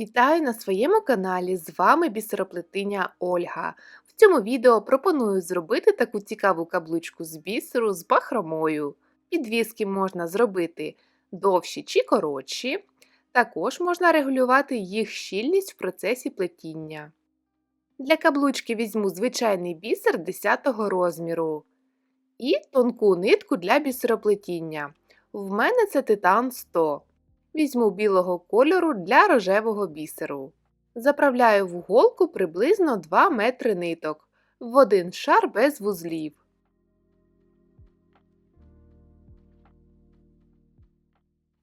Вітаю на своєму каналі! З вами бісероплетиня Ольга. В цьому відео пропоную зробити таку цікаву каблучку з бісеру з бахромою. Підвіски можна зробити довші чи коротші. Також можна регулювати їх щільність в процесі плетіння. Для каблучки візьму звичайний бісер 10 розміру і тонку нитку для бісероплетіння. В мене це титан 100. Візьму білого кольору для рожевого бісеру. Заправляю в голку приблизно 2 метри ниток в один шар без вузлів.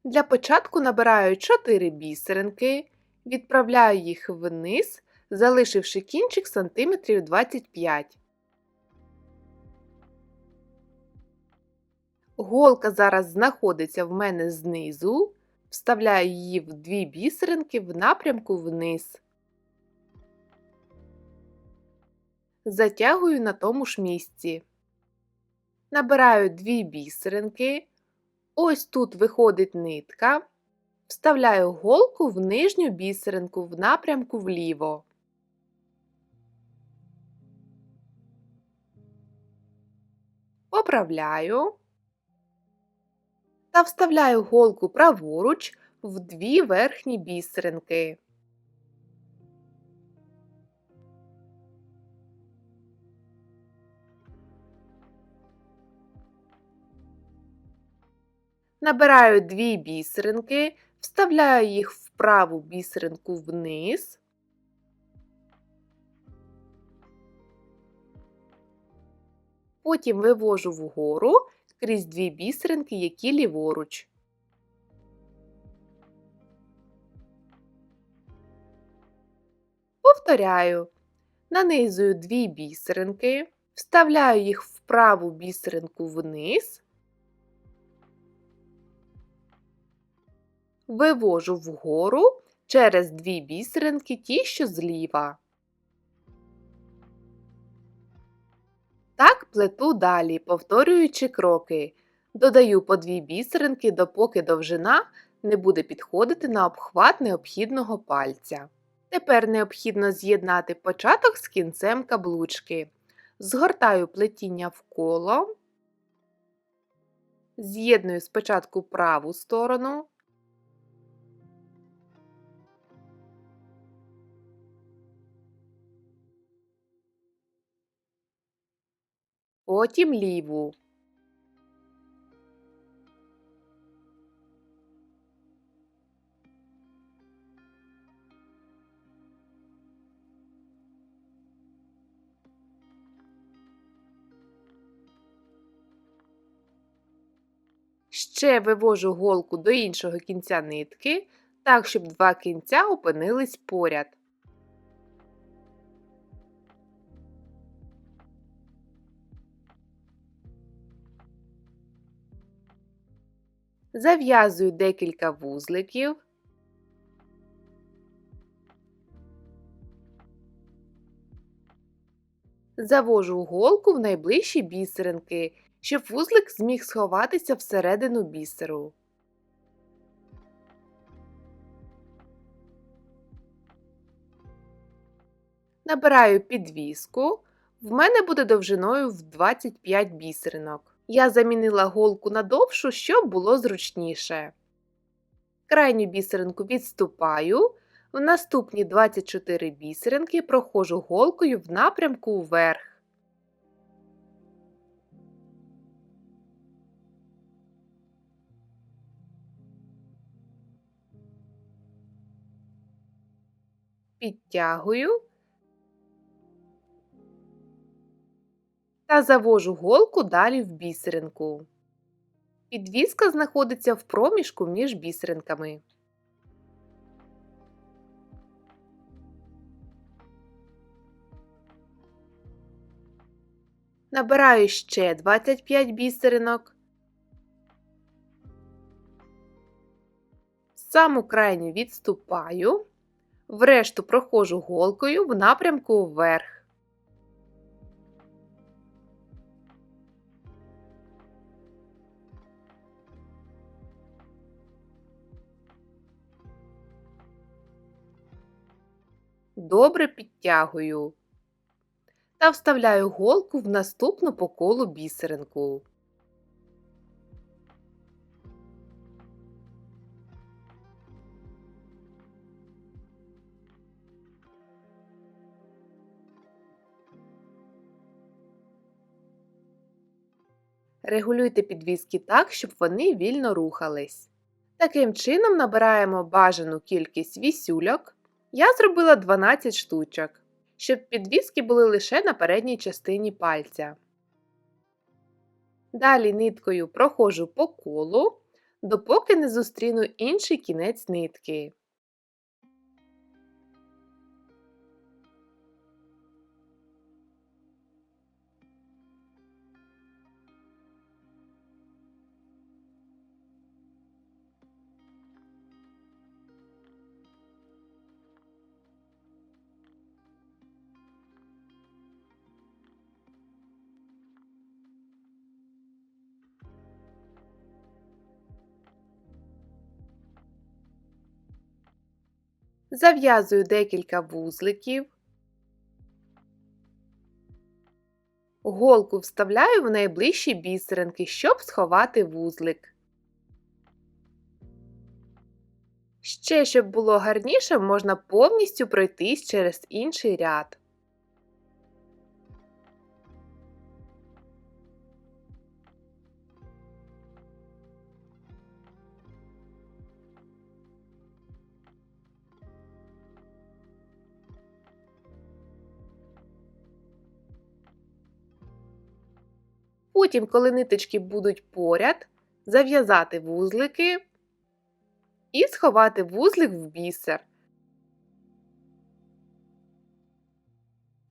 Для початку набираю 4 бісеринки, відправляю їх вниз, залишивши кінчик сантиметрів 25 Голка зараз знаходиться в мене знизу, Вставляю її в дві бісеринки в напрямку вниз. Затягую на тому ж місці. Набираю дві бісеринки. Ось тут виходить нитка. Вставляю голку в нижню бісеринку в напрямку вліво. Поправляю та вставляю голку праворуч в дві верхні бісеринки. Набираю дві бісеринки, вставляю їх в праву бісеринку вниз. Потім вивожу вгору крізь дві бісеринки, які ліворуч. Повторяю, нанизую дві бісеринки, вставляю їх в праву бісеринку вниз, вивожу вгору через дві бісеринки ті, що зліва. Плету далі, повторюючи кроки. Додаю по дві бісеринки, допоки довжина не буде підходити на обхват необхідного пальця. Тепер необхідно з'єднати початок з кінцем каблучки. Згортаю плетіння в коло, з'єдную спочатку праву сторону, потім ліву. Ще вивожу голку до іншого кінця нитки, так, щоб два кінця опинились поряд. Зав'язую декілька вузликів. Завожу голку в найближчі бісеринки, щоб вузлик зміг сховатися всередину бісеру. Набираю підвіску. В мене буде довжиною в 25 бісеринок. Я замінила голку на довшу, щоб було зручніше. Крайню бісеринку відступаю. В наступні 24 бісеринки проходжу голкою в напрямку вверх. Підтягую та завожу голку далі в бісеринку. Підвіска знаходиться в проміжку між бісеринками. Набираю ще 25 бісеринок. Саму крайню відступаю, врешту проходжу голкою в напрямку вверх. Добре підтягую та вставляю голку в наступну по колу бісеринку. Регулюйте підвіски так, щоб вони вільно рухались. Таким чином набираємо бажану кількість вісюльок. Я зробила 12 штучок, щоб підвіски були лише на передній частині пальця. Далі ниткою проходжу по колу, допоки не зустріну інший кінець нитки. Зав'язую декілька вузликів. Голку вставляю в найближчі бісеринки, щоб сховати вузлик. Ще, щоб було гарніше, можна повністю пройтись через інший ряд. Потім, коли ниточки будуть поряд, зав'язати вузлики і сховати вузлик в бісер.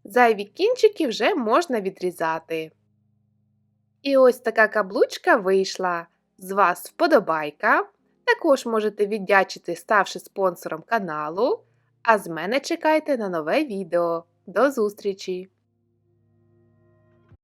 Зайві кінчики вже можна відрізати. І ось така каблучка вийшла. З вас вподобайка. Також можете віддячити, ставши спонсором каналу. А з мене чекайте на нове відео. До зустрічі!